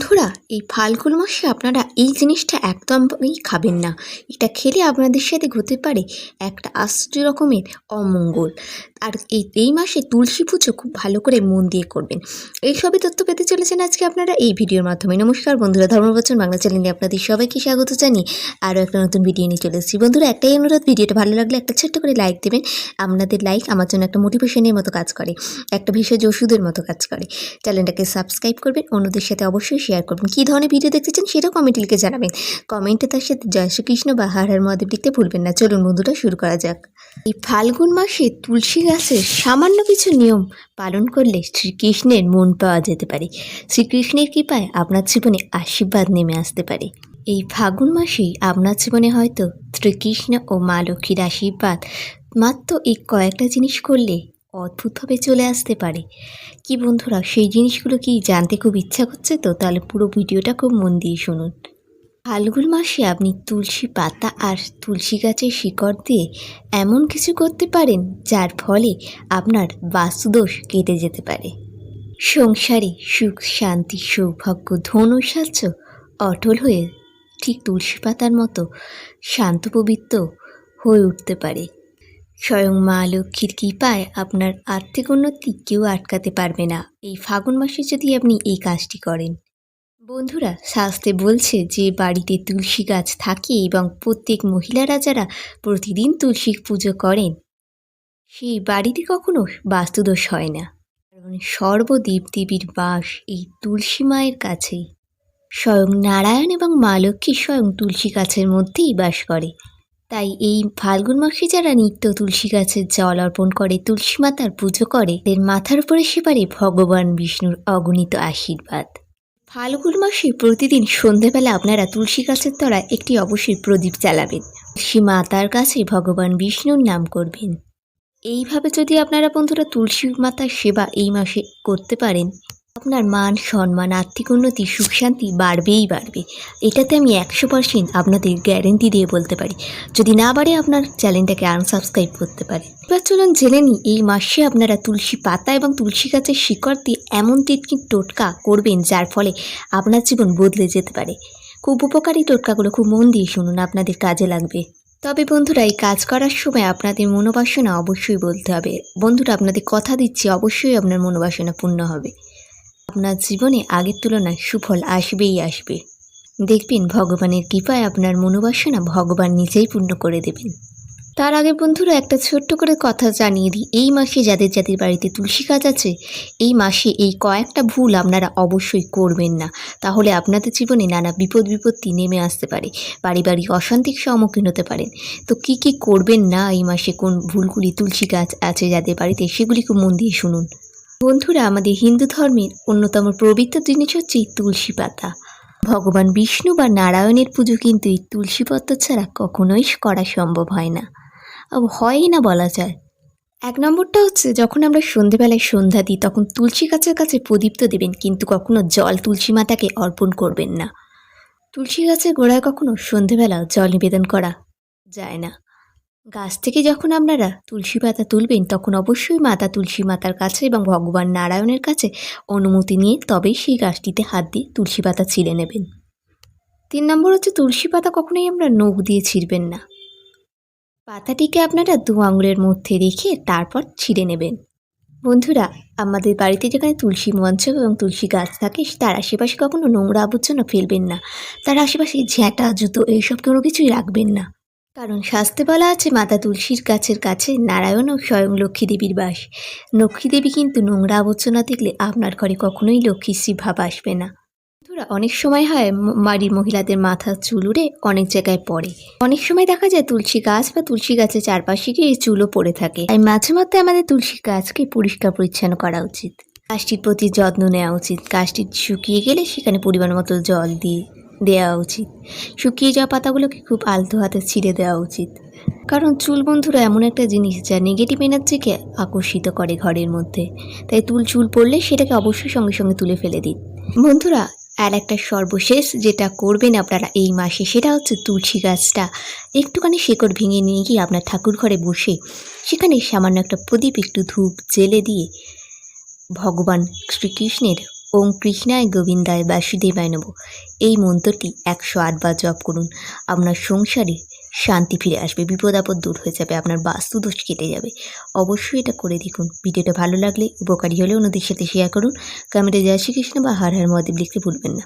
বন্ধুরা, এই ফাল্গুন মাসে আপনারা এই জিনিসটা একদমই খাবেন না। এটা খেলে আপনাদের সাথে ঘটতে পারে একটা আশ্চর্য রকমের অমঙ্গল। আর এই এই মাসে তুলসী পুজো খুব ভালো করে মন দিয়ে করবেন। এই সবই তথ্য পেতে চলেছেন আজকে আপনারা এই ভিডিওর মাধ্যমে। নমস্কার বন্ধুরা, ধর্মবচন বাংলা চ্যানেলে আপনাদের সবাইকে স্বাগত জানি আরও একটা নতুন ভিডিও নিয়ে চলে এসেছি। বন্ধুরা, একটাই অনুরোধ, ভিডিওটা ভালো লাগলে একটা ছোট্ট করে লাইক দেবেন। আপনাদের লাইক আমার জন্য একটা মোটিভেশনের মতো কাজ করে, একটা ভেষজ ওষুধের মতো কাজ করে। চ্যানেলটাকে সাবস্ক্রাইব করবেন, অন্যদের সাথে অবশ্যই শেয়ার করবেন। কী ধরনের ভিডিও দেখতে চান সেটাও কমেন্টে লিখে জানাবেন। কমেন্টে তার সাথে জয় শ্রীকৃষ্ণ বা হার হার মহাদেব লিখতে ভুলবেন না। চলুন বন্ধুরা, শুরু করা যাক। এই ফাল্গুন মাসে তুলসী গাছের সামান্য কিছু নিয়ম পালন করলে শ্রীকৃষ্ণের মন পাওয়া যেতে পারে। শ্রীকৃষ্ণের কৃপায় আপনার জীবনে আশীর্বাদ নেমে আসতে পারে। এই ফাগুন মাসেই আপনার জীবনে হয়তো শ্রীকৃষ্ণ ও মা লক্ষ্মীর আশীর্বাদ মাত্র এই কয়েকটা জিনিস করলে অদ্ভুতভাবে চলে আসতে পারে। কি বন্ধুরা, সেই জিনিসগুলো কি জানতে খুব ইচ্ছা করছে? তো তাহলে পুরো ভিডিওটা খুব মন দিয়ে শুনুন। ফাল্গুন মাসে আপনি তুলসী পাতা আর তুলসী গাছের শিকড় দিয়ে এমন কিছু করতে পারেন, যার ফলে আপনার বাস্তুদোষ কেটে যেতে পারে। সংসারে সুখ, শান্তি, সৌভাগ্য, ধন ঐশ্বর্য অটল হয়ে ঠিক তুলসী পাতার মতো শান্ত, পবিত্র হয়ে উঠতে পারে। স্বয়ং মা লক্ষ্মীর কৃপায় আপনার আর্থিক উন্নতি কেউ আটকাতে পারবে না। এই ফাগুন মাসে যদি আপনি এই কাজটি করেন বন্ধুরা, শাস্ত্রে বলছে যে, বাড়িতে তুলসী গাছ থাকে এবং প্রত্যেক মহিলারা যারা প্রতিদিন তুলসী পুজো করেন, সেই বাড়িতে কখনো বাস্তুদোষ হয় না। কারণ সর্বদেব দেবীর বাস এই তুলসী মায়ের কাছেই। স্বয়ং নারায়ণ এবং মা লক্ষ্মী স্বয়ং তুলসী গাছের মধ্যেই বাস করে। তাই এই ফাল্গুন মাসে যারা নিত্য তুলসী গাছের জল অর্পণ করে, তুলসী মাতার পুজো করে এর মাথার উপরে সেবারে ভগবান বিষ্ণুর অগণিত আশীর্বাদ। ফাল্গুন মাসে প্রতিদিন সন্ধেবেলা আপনারা তুলসী গাছের তলায় একটি অবশ্যই প্রদীপ জ্বালাবেন। তুলসী মাতার কাছে ভগবান বিষ্ণুর নাম করবেন। এইভাবে যদি আপনারা বন্ধুরা তুলসী মাতার সেবা এই মাসে করতে পারেন আপনার মান, সম্মান, আর্থিক উন্নতি, সুখ, শান্তি বাড়বেই বাড়বে। এটাতে আমি একশো পার্সেন্ট আপনাদের গ্যারেন্টি দিয়ে বলতে পারি। যদি না বাড়ে, আপনার চ্যানেলটাকে আনসাবস্ক্রাইব করতে পারে। এবার চলুন জেনে নিই, এই মাসে আপনারা তুলসী পাতা এবং তুলসী গাছের শিকড় দিয়ে এমন টিটকি টোটকা করবেন, যার ফলে আপনার জীবন বদলে যেতে পারে। খুব উপকারী টোটকাগুলো, খুব মন দিয়ে শুনুন, আপনাদের কাজে লাগবে। তবে বন্ধুরা, এই কাজ করার সময় আপনাদের মনোবাসনা অবশ্যই বলতে হবে। বন্ধুরা, আপনাদের কথা দিচ্ছি, অবশ্যই আপনার মনোবাসনা পূর্ণ হবে। আপনার জীবনে আগের তুলনায় সুফল আসবেই আসবে। দেখবেন ভগবানের কৃপায় আপনার মনোবাসনা ভগবান নিজেই পূর্ণ করে দেবেন। তার আগে বন্ধুরা একটা ছোট্ট করে কথা জানিয়ে দিই। এই মাসে যাদের যাদের বাড়িতে তুলসী গাছ আছে, এই মাসে এই কয়েকটা ভুল আপনারা অবশ্যই করবেন না। তাহলে আপনাদের জীবনে নানা বিপদ বিপত্তি নেমে আসতে পারে, পারিবারিক অশান্তির সম্মুখীন হতে পারেন। তো কি কি করবেন না এই মাসে? কোন ভুলগুলি তুলসী গাছ আছে যাদের বাড়িতে? সেগুলি খুব মন দিয়ে শুনুন। বন্ধুরা, আমাদের হিন্দু ধর্মের অন্যতম পবিত্র জিনিস হচ্ছে এই তুলসী পাতা। ভগবান বিষ্ণু বা নারায়ণের পুজো কিন্তু এই তুলসী পত্র ছাড়া কখনোই করা সম্ভব হয় না। হয়ই না বলা যায়। এক নম্বরটা হচ্ছে, যখন আমরা সন্ধেবেলায় সন্ধ্যা দিই, তখন তুলসী গাছের কাছে প্রদীপ তো দেবেন, কিন্তু কখনো জল তুলসী মাতাকে অর্পণ করবেন না। তুলসী গাছের গোড়ায় কখনো সন্ধেবেলা জল নিবেদন করা যায় না। গাছ থেকে যখন আপনারা তুলসী পাতা তুলবেন, তখন অবশ্যই মাতা তুলসী মাতার কাছে এবং ভগবান নারায়ণের কাছে অনুমতি নিয়ে তবেই সেই গাছটিতে হাত দিয়ে তুলসী পাতা ছিঁড়ে নেবেন। তিন নম্বর হচ্ছে তুলসী পাতা কখনোই আমরা নখ দিয়ে ছিঁড়বেন না। পাতাটিকে আপনারা দু আঙুলের মধ্যে রেখে তারপর ছিঁড়ে নেবেন। বন্ধুরা, আমাদের বাড়িতে যেখানে তুলসী মঞ্চ এবং তুলসী গাছ থাকে, তার আশেপাশে কখনো নোংরা আবর্জনা ফেলবেন না। তার আশেপাশে ঝ্যাঁটা জুতো, এইসব কোনো কিছুই রাখবেন না। কারণ শাস্তে বলা আছে, মাতা তুলসীর গাছের কাছে নারায়ণ ও স্বয়ং লক্ষ্মী দেবীর বাস। লক্ষ্মী দেবী কিন্তু নোংরা আবর্জনা দেখলে আপনার ঘরে কখনোই লক্ষ্মীশ্রী ভাব আসবে না। বন্ধুরা, অনেক সময় হয় বাড়ির মহিলাদের মাথা চুল উড়ে অনেক জায়গায় পড়ে। অনেক সময় দেখা যায় তুলসী গাছ বা তুলসী গাছের চারপাশে গিয়ে চুলও পড়ে থাকে। তাই মাঝে মধ্যে আমাদের তুলসী গাছকে পরিষ্কার পরিচ্ছন্ন করা উচিত। গাছটির প্রতি যত্ন নেওয়া উচিত। গাছটি শুকিয়ে গেলে সেখানে পরিমাণ মতো জল দিয়ে দেওয়া উচিত। শুকিয়ে যাওয়া পাতাগুলোকে খুব আলতো হাতে ছিঁড়ে দেওয়া উচিত। কারণ চুল বন্ধুরা এমন একটা জিনিস যা নেগেটিভ এনার্জিকে আকর্ষিত করে ঘরের মধ্যে। তাই তুল চুল পড়লে সেটাকে অবশ্যই সঙ্গে সঙ্গে তুলে ফেলে দিন। বন্ধুরা, আর একটা সর্বশেষ যেটা করবেন আপনারা এই মাসে, সেটা হচ্ছে তুলসী গাছটা একটুখানি শেকড় ভেঙে নিয়ে গিয়ে আপনার ঠাকুর ঘরে বসে সেখানে সামান্য একটা প্রদীপ একটু ধূপ, জেলে দিয়ে ভগবান শ্রীকৃষ্ণের ওম কৃষ্ণায় গোবিন্দায় বাসুদেবায় নব এই মন্ত্রটি একশো আটবার জপ করুন। আপনার সংসারে শান্তি ফিরে আসবে, বিপদ আপদ দূর হয়ে যাবে, আপনার বাস্তুদোষ কেটে যাবে। অবশ্যই এটা করে দেখুন। ভিডিওটা ভালো লাগলে, উপকারী হলে অন্যদের সাথে শেয়ার করুন। কমেন্টে জয় শ্রীকৃষ্ণ বা হার হার মহাদেব লিখতে ভুলবেন না।